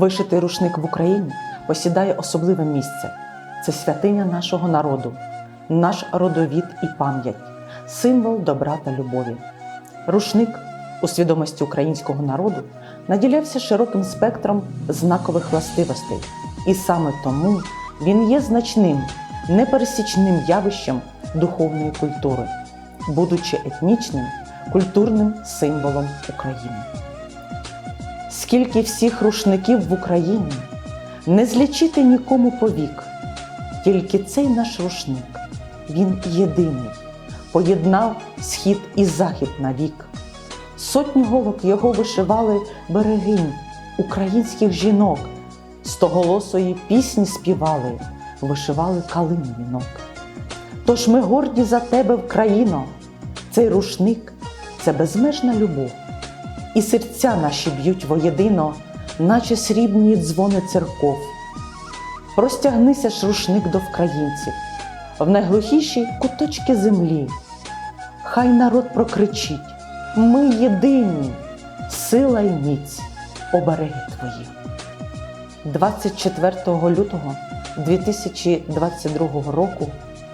Вишитий рушник в Україні посідає особливе місце. Це святиня нашого народу, наш родовід і пам'ять, символ добра та любові. Рушник у свідомості українського народу наділявся широким спектром знакових властивостей, і саме тому він є значним, непересічним явищем духовної культури, будучи етнічним, культурним символом України. Скільки всіх рушників в Україні. Не злічити нікому повік, тільки цей наш рушник, він єдиний, поєднав схід і захід навік. Сотні голок його вишивали берегинь українських жінок, стоголосої пісні співали, вишивали калину вінок. Тож ми горді за тебе, Вкраїно, цей рушник це безмежна любов, і серця наші б'ють воєдино, наче срібні дзвони церков. Простягнися ж рушник до вкраїнців в найглухіші куточки землі. Хай народ прокричить: ми єдині, сила й міць, обереги твої. 24 лютого 2022 року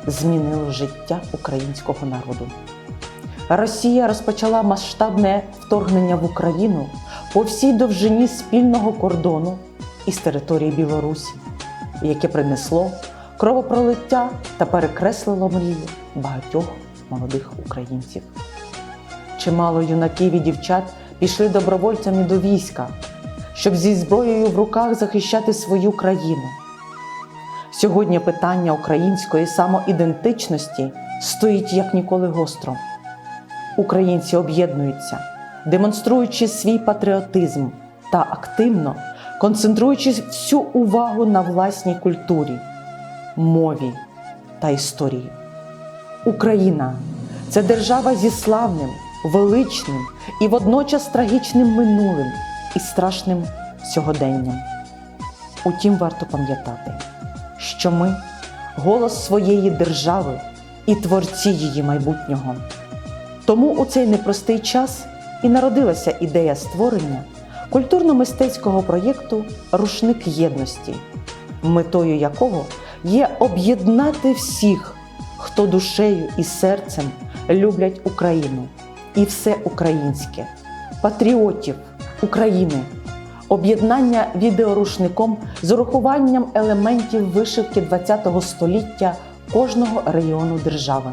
змінило життя українського народу. Росія розпочала масштабне вторгнення в Україну по всій довжині спільного кордону із території Білорусі, яке принесло кровопролиття та перекреслило мрію багатьох молодих українців. Чимало юнаків і дівчат пішли добровольцями до війська, щоб зі зброєю в руках захищати свою країну. Сьогодні питання української самоідентичності стоїть як ніколи гостро. Українці об'єднуються, демонструючи свій патріотизм та активно концентруючи всю увагу на власній культурі, мові та історії. Україна це держава зі славним, величним і водночас трагічним минулим і страшним сьогоденням. Утім, варто пам'ятати, що ми голос своєї держави і творці її майбутнього. Тому у цей непростий час і народилася ідея створення культурно-мистецького проєкту Рушник єдності, метою якого є об'єднати всіх, хто душею і серцем люблять Україну. І все українське, патріотів України, об'єднання відеорушником з урахуванням елементів вишивки ХХ століття кожного регіону держави.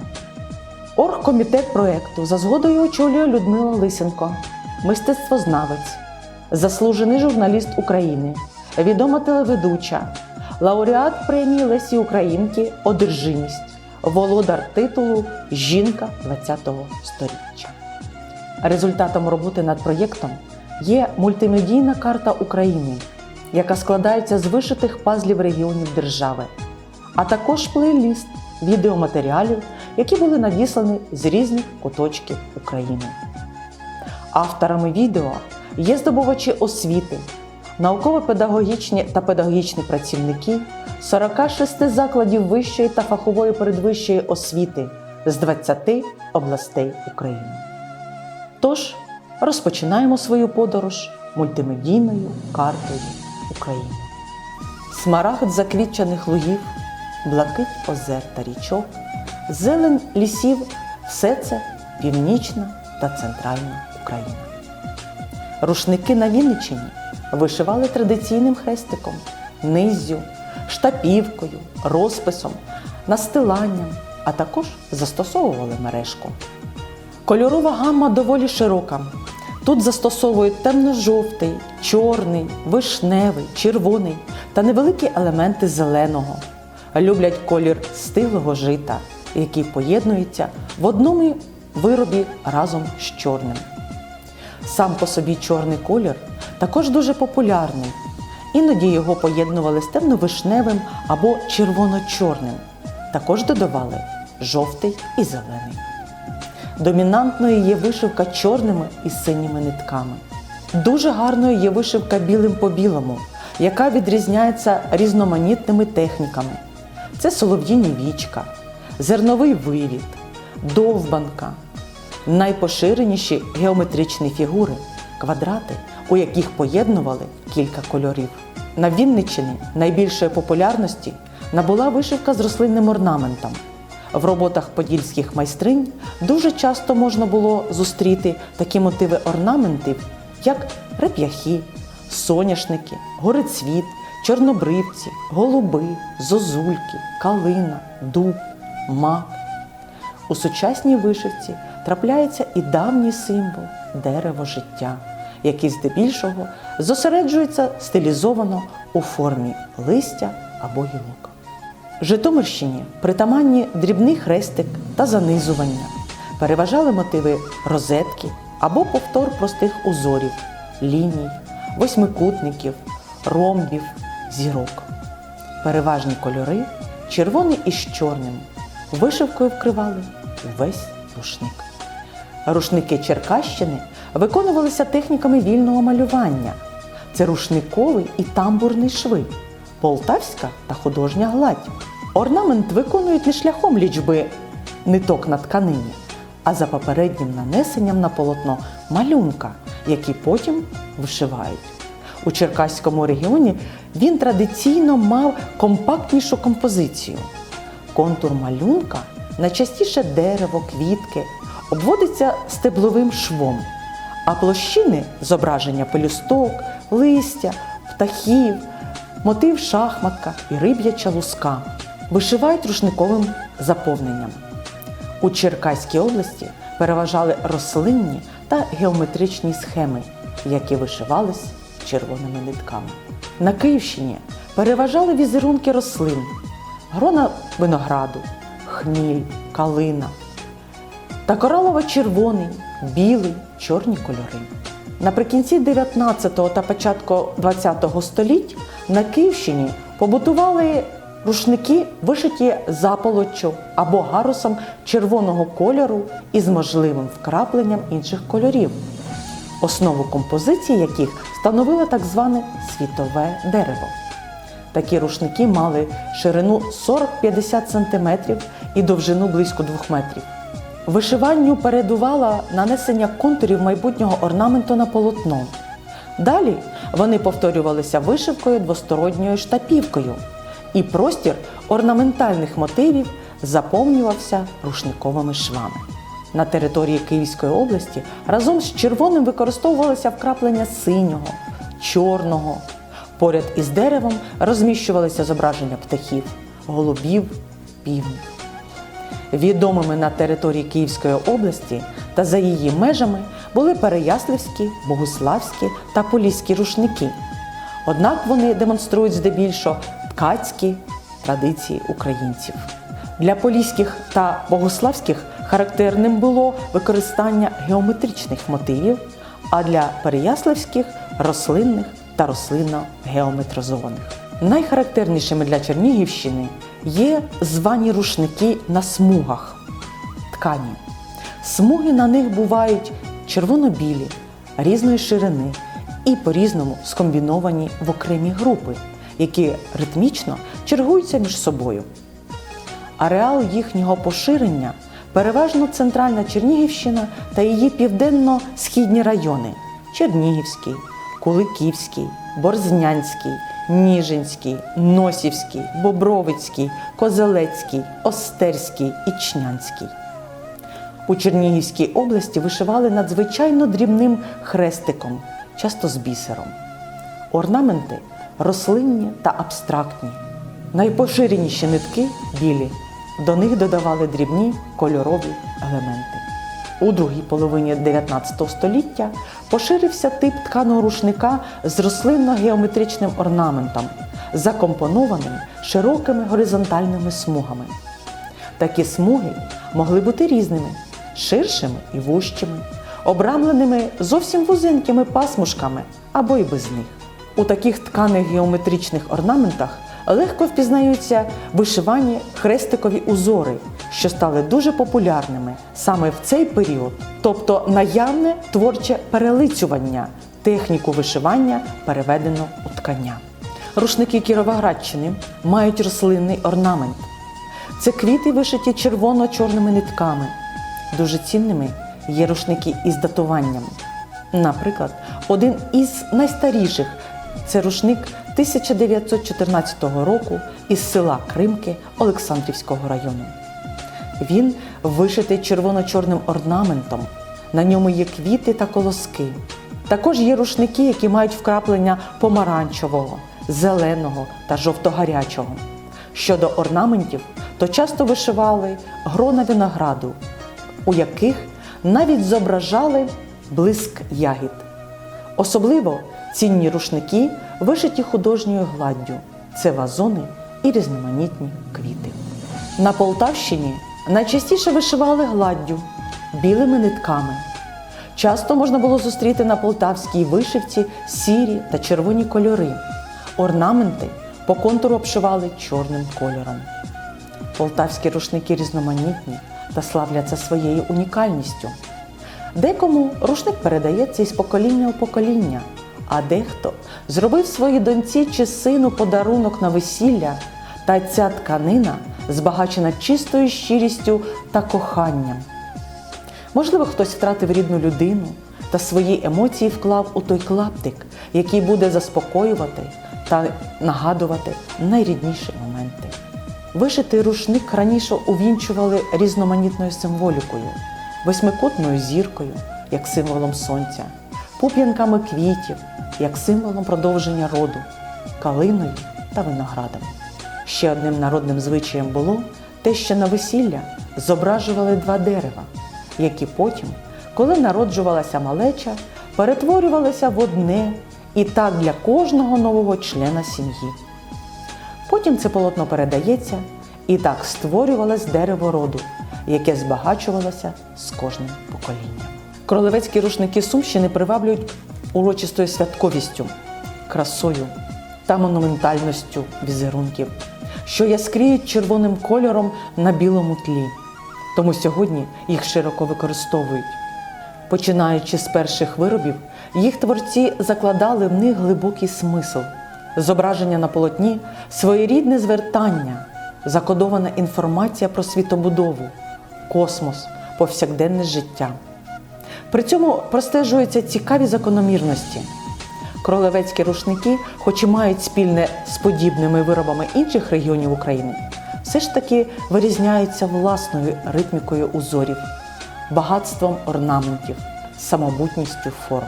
Оргкомітет проекту. За згодою очолює Людмила Лисенко, мистецтвознавець, заслужений журналіст України, відома телеведуча, лауреат премії Лесі Українки Одержимість, володар титулу Жінка ХХ століття. Результатом роботи над проєктом є мультимедійна карта України, яка складається з вишитих пазлів регіонів держави, а також плейліст відеоматеріалів, які були надіслані з різних куточків України. Авторами відео є здобувачі освіти, науково-педагогічні та педагогічні працівники 46 закладів вищої та фахової передвищої освіти з 20 областей України. Тож розпочинаємо свою подорож мультимедійною картою України. Смарагд заквітчених лугів, блакить озер та річок, зелень лісів все це північна та центральна Україна. Рушники на Вінниччині вишивали традиційним хрестиком, низзю, штапівкою, розписом, настиланням, а також застосовували мережку. Кольорова гамма доволі широка. Тут застосовують темно-жовтий, чорний, вишневий, червоний та невеликі елементи зеленого. Люблять колір стиглого жита, який поєднується в одному виробі разом з чорним. Сам по собі чорний колір також дуже популярний. Іноді його поєднували з темно-вишневим або червоно-чорним. Також додавали жовтий і зелений. Домінантною є вишивка чорними і синіми нитками. Дуже гарною є вишивка білим по білому, яка відрізняється різноманітними техніками. Це солов'їні вічка, зерновий вирід, довбанка, найпоширеніші геометричні фігури, квадрати, у яких поєднували кілька кольорів. На Вінниччині найбільшої популярності набула вишивка з рослинним орнаментом. В роботах подільських майстринь дуже часто можна було зустріти такі мотиви орнаментів, як реп'яхи, соняшники, горицвіт, чорнобривці, голуби, зозульки, калина, дуб, мак. У сучасній вишивці трапляється і давній символ дерево життя, який здебільшого зосереджується стилізовано у формі листя або гілок. Житомирщині притаманні дрібний хрестик та занизування. Переважали мотиви розетки або повтор простих узорів, ліній, восьмикутників, ромбів, зірок. Переважні кольори червоний із чорним. Вишивкою вкривали весь рушник. Рушники Черкащини виконувалися техніками вільного малювання. Це рушниковий і тамбурний шви, полтавська та художня гладь. Орнамент виконують не шляхом лічби ниток на тканині, а за попереднім нанесенням на полотно малюнка, який потім вишивають. У Черкаському регіоні він традиційно мав компактнішу композицію. Контур малюнка, найчастіше дерево, квітки, обводиться стебловим швом, а площини зображення пелюсток, листя, птахів, мотив шахматка і риб'яча луска вишивають рушниковим заповненням. У Черкаській області переважали рослинні та геометричні схеми, які вишивались червоними нитками. На Київщині переважали візерунки рослин, грона винограду, хміль, калина та коралово-червоний, білий, чорні кольори. Наприкінці 19 та початку 20 століть на Київщині побутували рушники, вишиті заполоччю або гарусом червоного кольору із можливим вкрапленням інших кольорів, основу композиції яких становило так зване світове дерево. Такі рушники мали ширину 40-50 см і довжину близько 2 метрів. Вишиванню передувало нанесення контурів майбутнього орнаменту на полотно. Далі вони повторювалися вишивкою двосторонньою штапівкою, і простір орнаментальних мотивів заповнювався рушниковими швами. На території Київської області разом з червоним використовувалося вкраплення синього, чорного. Поряд із деревом розміщувалися зображення птахів, голубів, півнів. Відомими на території Київської області та за її межами були Переяславські, Богуславські та Поліські рушники. Однак вони демонструють здебільшого ткацькі традиції українців. Для поліських та богославських характерним було використання геометричних мотивів, а для переяславських рослинних та рослинно-геометризованих. Найхарактернішими для Чернігівщини є звані рушники на смугах ткані. Смуги на них бувають червоно-білі, різної ширини і по-різному скомбіновані в окремі групи, які ритмічно чергуються між собою. Ареал їхнього поширення переважно центральна Чернігівщина та її південно-східні райони Чернігівський, Куликівський, Борзнянський, Ніжинський, Носівський, Бобровицький, Козелецький, Остерський і Чнянський. У Чернігівській області вишивали надзвичайно дрібним хрестиком, часто з бісером. Орнаменти рослинні та абстрактні. Найпоширеніші нитки білі. До них додавали дрібні кольорові елементи. У другій половині 19 століття поширився тип тканого рушника з рослинно-геометричним орнаментом, закомпонованим широкими горизонтальними смугами. Такі смуги могли бути різними ширшими і вужчими, обрамленими зовсім вузенькими пасмушками або й без них. У таких тканих геометричних орнаментах легко впізнаються вишивані хрестикові узори, що стали дуже популярними саме в цей період, тобто наявне творче перелицювання, техніку вишивання переведено у ткання. Рушники Кіровоградщини мають рослинний орнамент. Це квіти вишиті червоно-чорними нитками. Дуже цінними є рушники із датуванням. Наприклад, один із найстаріших це рушник 1914 року із села Кримки Олександрівського району. Він вишитий червоно-чорним орнаментом. На ньому є квіти та колоски. Також є рушники, які мають вкраплення помаранчевого, зеленого та жовтогарячого. Щодо орнаментів, то часто вишивали грона винограду, у яких навіть зображали блиск ягід. Особливо цінні рушники вишиті художньою гладдю це вазони і різноманітні квіти. На Полтавщині найчастіше вишивали гладдю білими нитками. Часто можна було зустріти на полтавській вишивці сірі та червоні кольори. Орнаменти по контуру обшивали чорним кольором. Полтавські рушники різноманітні та славляться своєю унікальністю. Декому рушник передається із покоління у покоління, а дехто зробив своїй доньці чи сину подарунок на весілля, та ця тканина збагачена чистою щирістю та коханням. Можливо, хтось втратив рідну людину та свої емоції вклав у той клаптик, який буде заспокоювати та нагадувати найрідніші моменти. Вишитий рушник раніше увінчували різноманітною символікою, восьмикутною зіркою, як символом сонця, пуп'янками квітів, як символом продовження роду, калиною та виноградом. Ще одним народним звичаєм було те, що на весілля зображували два дерева, які потім, коли народжувалася малеча, перетворювалися в одне і так для кожного нового члена сім'ї. Потім це полотно передається, і так створювалось дерево роду, яке збагачувалося з кожним поколінням. Королевецькі рушники Сумщини приваблюють урочистою святковістю, красою та монументальністю візерунків, що яскріють червоним кольором на білому тлі. Тому сьогодні їх широко використовують. Починаючи з перших виробів, їх творці закладали в них глибокий смисл. Зображення на полотні своєрідне звертання, закодована інформація про світобудову, космос, повсякденне життя. При цьому простежуються цікаві закономірності. Кролевецькі рушники, хоч і мають спільне з подібними виробами інших регіонів України, все ж таки вирізняються власною ритмікою узорів, багатством орнаментів, самобутністю форм.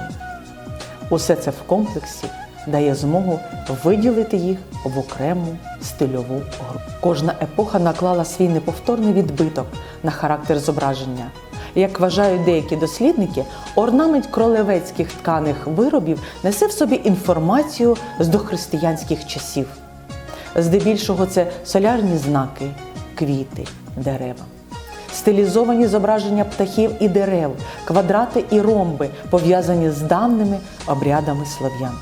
Усе це в комплексі дає змогу виділити їх в окрему стильову групу. Кожна епоха наклала свій неповторний відбиток на характер зображення. Як вважають деякі дослідники, орнамент кролевецьких тканих виробів несе в собі інформацію з дохристиянських часів. Здебільшого це солярні знаки, квіти, дерева. Стилізовані зображення птахів і дерев, квадрати і ромби, пов'язані з давними обрядами слов'ян.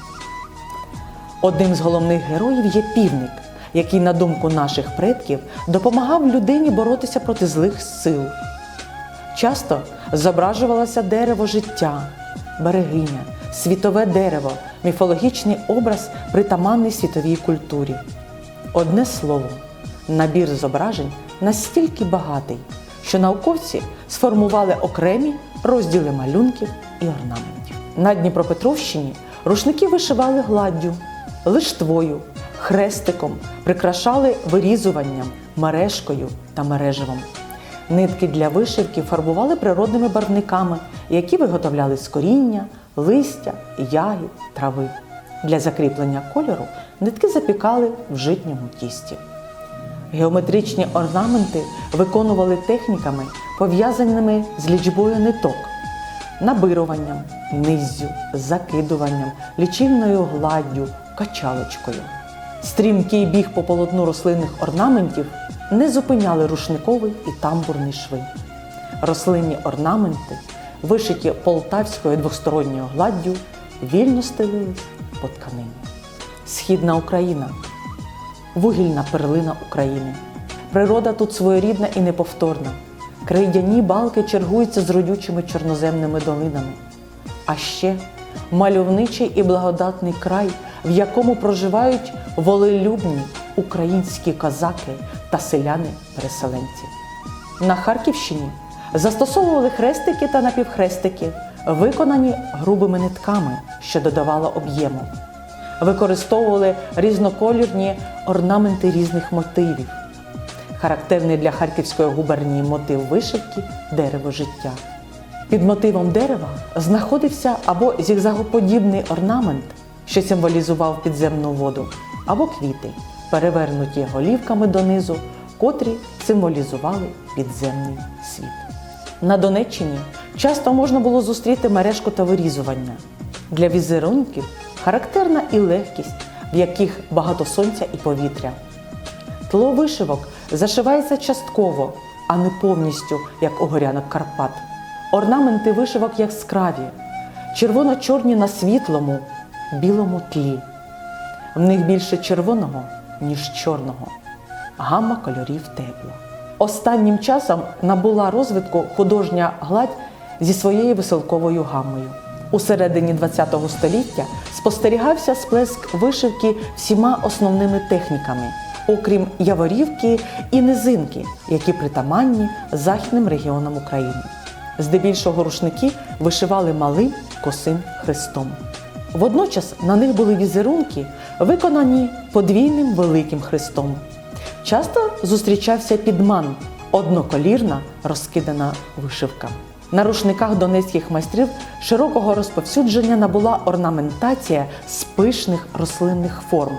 Одним з головних героїв є півник, який, на думку наших предків, допомагав людині боротися проти злих сил. Часто зображувалося дерево життя, берегиня, світове дерево, міфологічний образ, притаманний світовій культурі. Одне слово, набір зображень настільки багатий, що науковці сформували окремі розділи малюнків і орнаментів. На Дніпропетровщині рушники вишивали гладдю, лиштвою, хрестиком, прикрашали вирізуванням, мережкою та мереживом. Нитки для вишивки фарбували природними барвниками, які виготовляли з коріння, листя, ягід, трави. Для закріплення кольору нитки запікали в житньому тісті. Геометричні орнаменти виконували техніками, пов'язаними з лічбою ниток, набируванням, низзю, закидуванням, лічильною гладдю, качалочкою. Стрімкий біг по полотну рослинних орнаментів не зупиняли рушниковий і тамбурний шви. Рослинні орнаменти, вишиті полтавською двосторонньою гладдю, вільно стелились по тканині. Східна Україна вугільна перлина України. Природа тут своєрідна і неповторна. Крейдяні балки чергуються з родючими чорноземними долинами. А ще мальовничий і благодатний край, в якому проживають волелюбні українські козаки та селяни-переселенці. На Харківщині застосовували хрестики та напівхрестики, виконані грубими нитками, що додавало об'єму. Використовували різноколірні орнаменти різних мотивів. Характерний для Харківської губернії мотив вишивки дерево життя. Під мотивом дерева знаходився або зігзагоподібний орнамент, що символізував підземну воду, або квіти, перевернуті голівками донизу, котрі символізували підземний світ. На Донеччині часто можна було зустріти мережку та вирізування. Для візерунків характерна і легкість, в яких багато сонця і повітря. Тло вишивок зашивається частково, а не повністю, як у горянок Карпат. Орнаменти вишивок яскраві, червоно-чорні на світлому, білому тлі. В них більше червоного, ніж чорного. Гамма кольорів тепла. Останнім часом набула розвитку художня гладь зі своєю веселковою гаммою. У середині ХХ століття спостерігався сплеск вишивки всіма основними техніками, окрім яворівки і низинки, які притаманні західним регіонам України. Здебільшого рушники вишивали малим косим хрестом. Водночас на них були візерунки, виконані подвійним великим хрестом. Часто зустрічався підман одноколірна розкидана вишивка. На рушниках донецьких майстрів широкого розповсюдження набула орнаментація з пишних рослинних форм,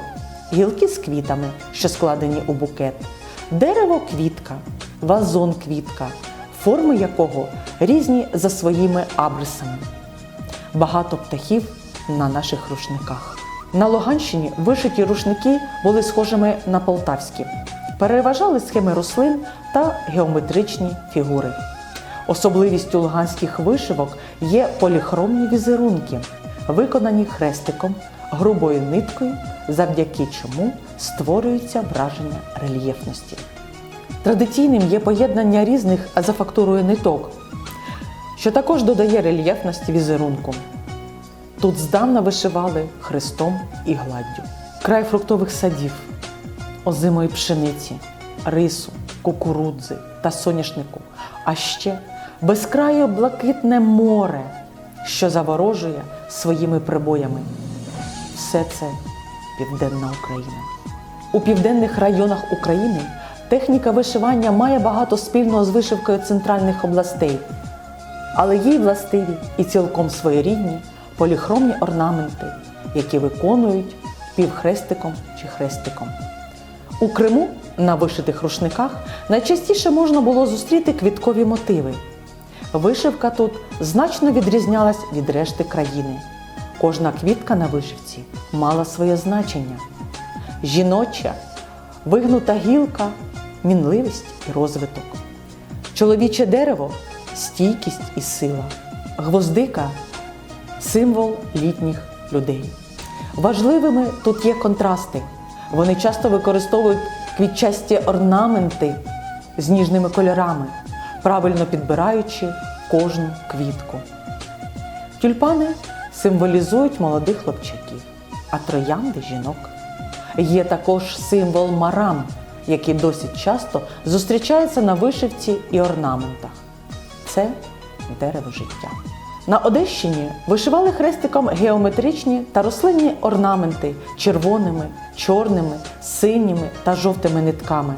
гілки з квітами, що складені у букет, дерево квітка, вазон квітка, форми якого різні за своїми абрисами. Багато птахів на наших рушниках. На Луганщині вишиті рушники були схожими на полтавські, переважали схеми рослин та геометричні фігури. Особливістю луганських вишивок є поліхромні візерунки, виконані хрестиком, грубою ниткою, завдяки чому створюється враження рельєфності. Традиційним є поєднання різних за фактурою ниток, що також додає рельєфності візерунку. Тут здавна вишивали хрестом і гладдю. Край фруктових садів, озимої пшениці, рису, кукурудзи та соняшнику, а ще безкрає блакитне море, що заворожує своїми прибоями. Все це Південна Україна. У південних районах України техніка вишивання має багато спільного з вишивкою центральних областей, але їй властиві і цілком своєрідні поліхромні орнаменти, які виконують півхрестиком чи хрестиком. У Криму на вишитих рушниках найчастіше можна було зустріти квіткові мотиви. Вишивка тут значно відрізнялась від решти країни. Кожна квітка на вишивці мала своє значення. Жіноча, вигнута гілка, мінливість і розвиток. Чоловіче дерево стійкість і сила. Гвоздика символ літніх людей. Важливими тут є контрасти. Вони часто використовують квітчасті орнаменти з ніжними кольорами, правильно підбираючи кожну квітку. Тюльпани символізують молодих хлопчаків, а троянди жінок. Є також символ марам, який досить часто зустрічається на вишивці і орнаментах. Це дерево життя. На Одещині вишивали хрестиком геометричні та рослинні орнаменти червоними, чорними, синіми та жовтими нитками.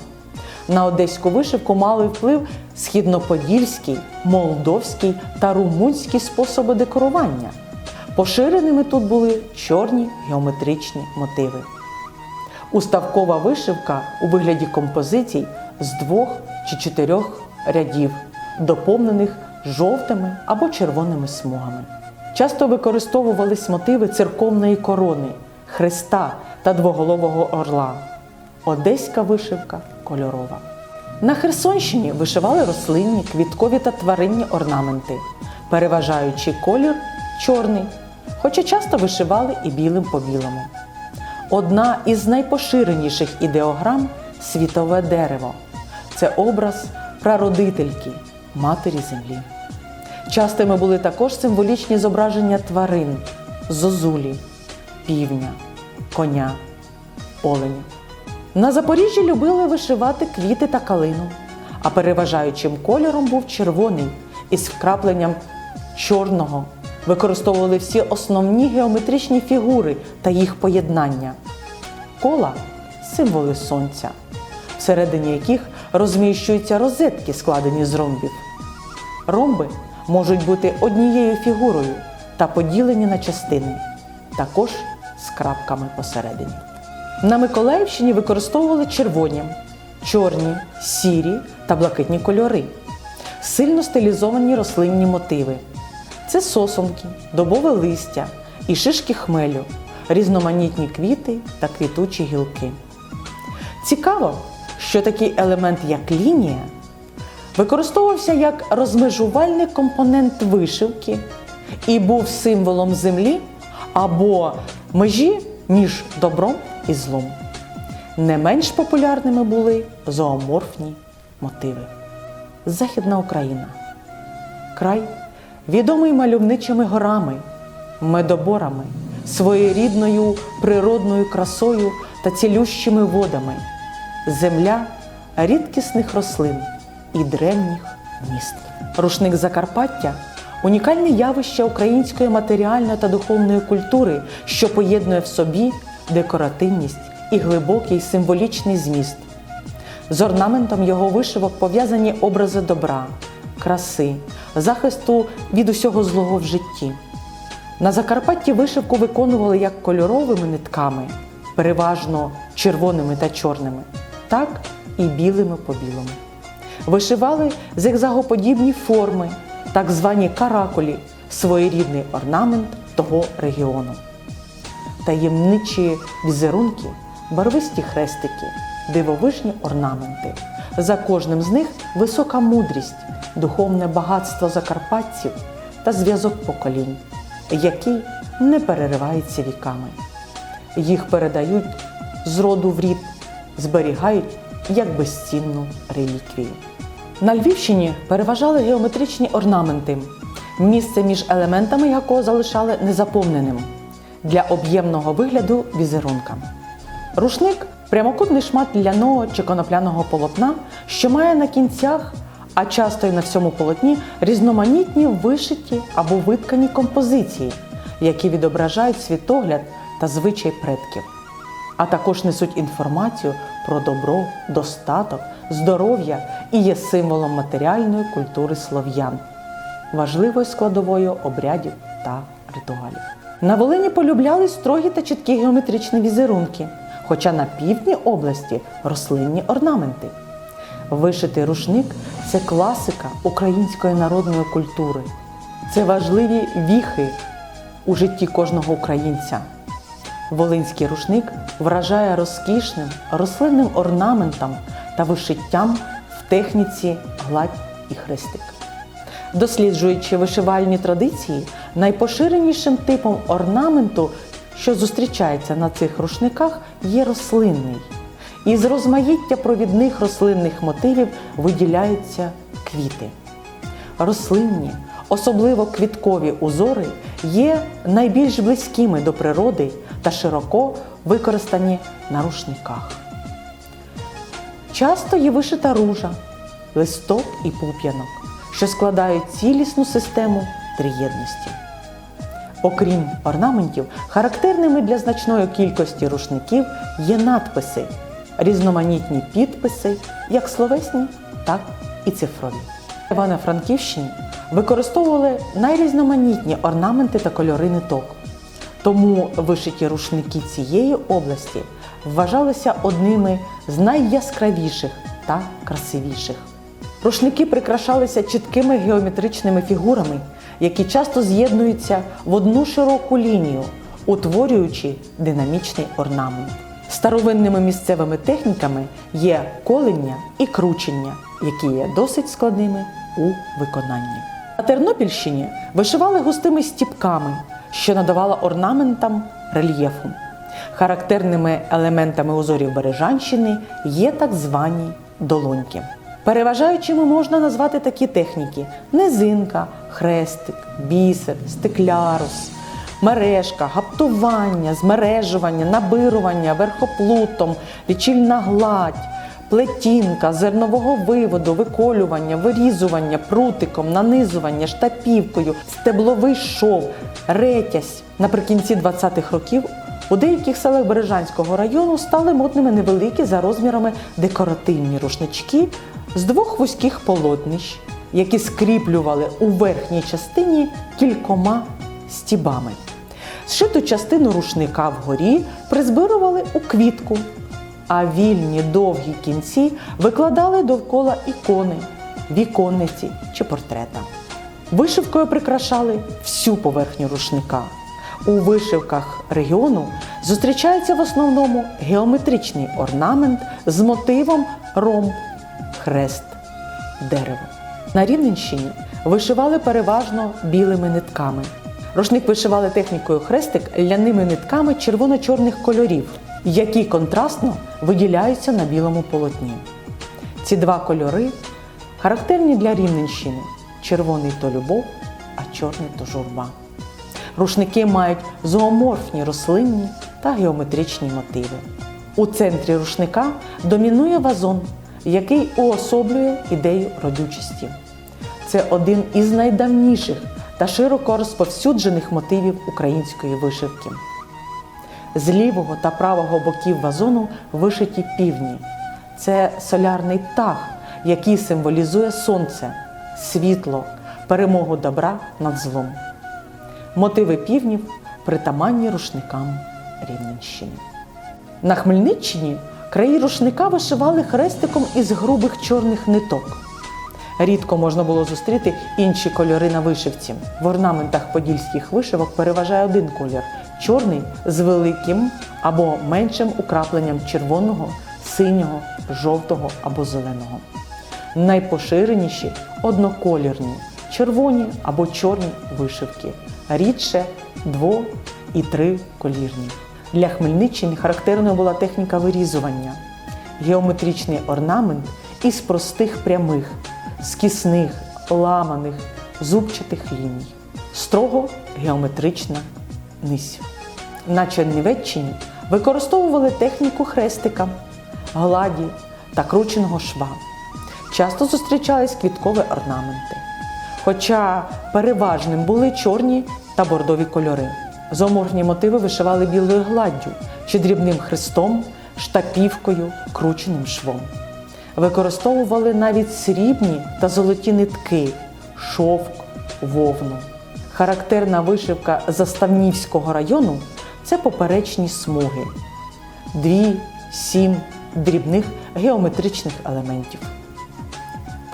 На одеську вишивку мали вплив східноподільський, молдовський та румунський способи декорування. Поширеними тут були чорні геометричні мотиви. Уставкова вишивка у вигляді композицій з двох чи чотирьох рядів, доповнених жовтими або червоними смугами. Часто використовувались мотиви церковної корони, хреста та двоголового орла. Одеська вишивка кольорова. На Херсонщині вишивали рослинні, квіткові та тваринні орнаменти, переважаючи колір чорний, хоча часто вишивали і білим по білому. Одна із найпоширеніших ідеограм світове дерево. Це образ прародительки, матері землі. Частими були також символічні зображення тварин, зозулі, півня, коня, оленя. На Запоріжжі любили вишивати квіти та калину, а переважаючим кольором був червоний із вкрапленням чорного використовували всі основні геометричні фігури та їх поєднання. Кола символи сонця, всередині яких розміщуються розетки, складені з ромбів. Ромби можуть бути однією фігурою та поділені на частини, також з крапками посередині. На Миколаївщині використовували червоні, чорні, сірі та блакитні кольори, сильно стилізовані рослинні мотиви. Це сосонки, добове листя і шишки хмелю, різноманітні квіти та квітучі гілки. Цікаво, що такий елемент, як лінія, використовувався як розмежувальний компонент вишивки і був символом землі або межі між добром і злом. Не менш популярними були зооморфні мотиви. Західна Україна. Край відомий мальовничими горами, медоборами, своєрідною природною красою та цілющими водами, земля рідкісних рослин і древніх міст. Рушник Закарпаття унікальне явище української матеріальної та духовної культури, що поєднує в собі декоративність і глибокий символічний зміст. З орнаментом його вишивок пов'язані образи добра, краси, захисту від усього злого в житті. На Закарпатті вишивку виконували як кольоровими нитками, переважно червоними та чорними, так і білими по білому. Вишивали зигзагоподібні форми, так звані каракулі, своєрідний орнамент того регіону. Таємничі візерунки, барвисті хрестики, дивовижні орнаменти. За кожним з них висока мудрість, духовне багатство закарпатців та зв'язок поколінь, який не переривається віками. Їх передають з роду в рід, зберігають як безцінну реліквію. На Львівщині переважали геометричні орнаменти, місце між елементами якого залишали незаповненим для об'ємного вигляду візерунка. Рушник прямокутний шмат ляного чи конопляного полотна, що має на кінцях, а часто й на всьому полотні різноманітні вишиті або виткані композиції, які відображають світогляд та звичай предків, а також несуть інформацію про добро, достаток, здоров'я і є символом матеріальної культури слов'ян, важливою складовою обрядів та ритуалів. На Волині полюбляли строгі та чіткі геометричні візерунки, хоча на півдні області рослинні орнаменти. Вишитий рушник це класика української народної культури. Це важливі віхи у житті кожного українця. Волинський рушник вражає розкішним рослинним орнаментом та вишиттям в техніці гладь і хрестик. Досліджуючи вишивальні традиції, найпоширенішим типом орнаменту, що зустрічається на цих рушниках, є рослинний. Із розмаїття провідних рослинних мотивів виділяються квіти. Рослинні, особливо квіткові узори, є найбільш близькими до природи та широко використані на рушниках. Часто є вишита ружа, листок і пуп'янок, що складають цілісну систему триєдності. Окрім орнаментів, характерними для значної кількості рушників є надписи, різноманітні підписи, як словесні, так і цифрові. Івано-Франківщині використовували найрізноманітні орнаменти та кольори ниток. Тому вишиті рушники цієї області вважалися одними з найяскравіших та красивіших. Рушники прикрашалися чіткими геометричними фігурами, які часто з'єднуються в одну широку лінію, утворюючи динамічний орнамент. Старовинними місцевими техніками є колення і кручення, які є досить складними у виконанні. На Тернопільщині вишивали густими стіпками, що надавало орнаментам рельєфу. Характерними елементами узорів Бережанщини є так звані долоньки. Переважаючими можна назвати такі техніки: низинка, хрестик, бісер, стеклярус, мережка, гаптування, змережування, набирування, верхоплутом, лічильна гладь, плетінка, зернового виводу, виколювання, вирізування, прутиком, нанизування, штапівкою, стебловий шов, ретязь. Наприкінці 20-х років у деяких селах Бережанського району стали модними невеликі за розмірами декоративні рушнички з двох вузьких полотнищ, які скріплювали у верхній частині кількома стібами. Зшиту частину рушника вгорі призбирували у квітку, а вільні довгі кінці викладали довкола ікони, віконниці чи портрета. Вишивкою прикрашали всю поверхню рушника. У вишивках регіону зустрічається в основному геометричний орнамент з мотивом ромб, хрест, дерево. На Рівненщині вишивали переважно білими нитками. Рушник вишивали технікою хрестик ляними нитками червоно-чорних кольорів, які контрастно виділяються на білому полотні. Ці два кольори характерні для Рівненщини: червоний то любов, а чорний то журба. Рушники мають зооморфні рослинні та геометричні мотиви. У центрі рушника домінує вазон, який уособлює ідею родючості. Це один із найдавніших та широко розповсюджених мотивів української вишивки. З лівого та правого боків вазону вишиті півні. Це солярний птах, який символізує сонце, світло, перемогу добра над злом. Мотиви півнів притаманні рушникам Рівненщини. На Хмельниччині краї рушника вишивали хрестиком із грубих чорних ниток. Рідко можна було зустріти інші кольори на вишивці. В орнаментах подільських вишивок переважає один колір чорний з великим або меншим украпленням червоного, синього, жовтого або зеленого. Найпоширеніші одноколірні червоні або чорні вишивки, рідше дво- і триколірні. Для Хмельниччини характерною була техніка вирізування, геометричний орнамент із простих прямих, скісних, ламаних, зубчатих ліній, строго геометрична низь. На Чернівеччині використовували техніку хрестика, гладі та крученого шва. Часто зустрічались квіткові орнаменти. Хоча переважним були чорні та бордові кольори. Зооморфні мотиви вишивали білою гладдю чи дрібним хрестом, штапівкою, крученим швом. Використовували навіть срібні та золоті нитки, шовк, вовну. Характерна вишивка Заставнівського району це поперечні смуги, дві, сім дрібних геометричних елементів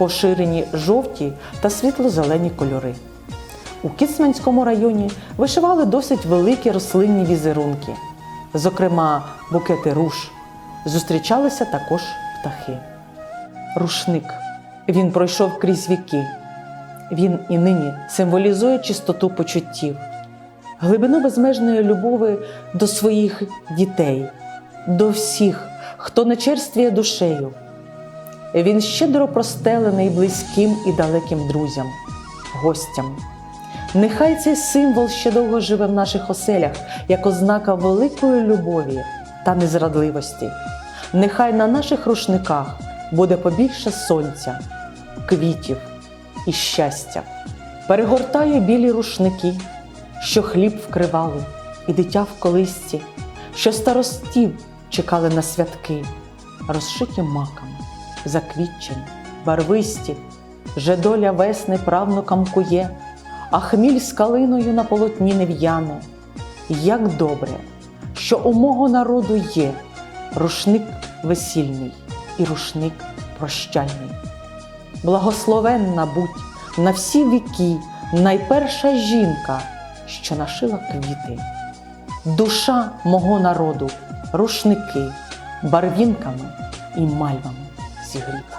поширені жовті та світло-зелені кольори. У Кіцманському районі вишивали досить великі рослинні візерунки, зокрема, букети руш. Зустрічалися також птахи. Рушник. Він пройшов крізь віки. Він і нині символізує чистоту почуттів, глибину безмежної любові до своїх дітей, до всіх, хто не черствіє душею. Він щедро простелений близьким і далеким друзям, гостям. Нехай цей символ ще довго живе в наших оселях як ознака великої любові та незрадливості. Нехай на наших рушниках буде побільше сонця, квітів і щастя. Перегортаю білі рушники, що хліб вкривали, і дитя в колисці, що старостів чекали на святки, розшиті маками заквітчені, барвисті, вже доля весни правнукам кує, а хміль з калиною на полотні не в'яне. Як добре, що у мого народу є рушник весільний і рушник прощальний. Благословенна будь на всі віки найперша жінка, що нашила квіти, душа мого народу, рушники, барвінками і мальвами зігріта.